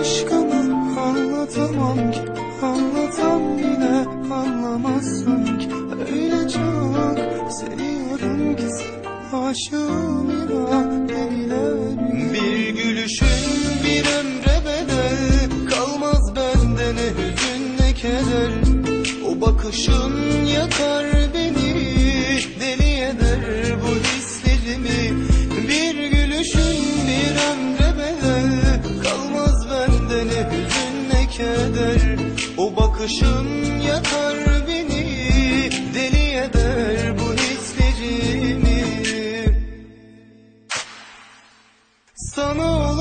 Aşkımı anlatamam ki Anlatam yine anlamazsın ki. Öyle çok seviyorum ki Aşığım inan ne Bir gülüşün bir ömre bedel. Kalmaz bende ne hüzün ne keder. O bakışın yakar beni Deli eder bu hislerimi. Bir gülüşün ne keder O bakışın yakar beni Deli eder bu hislerimi. Sana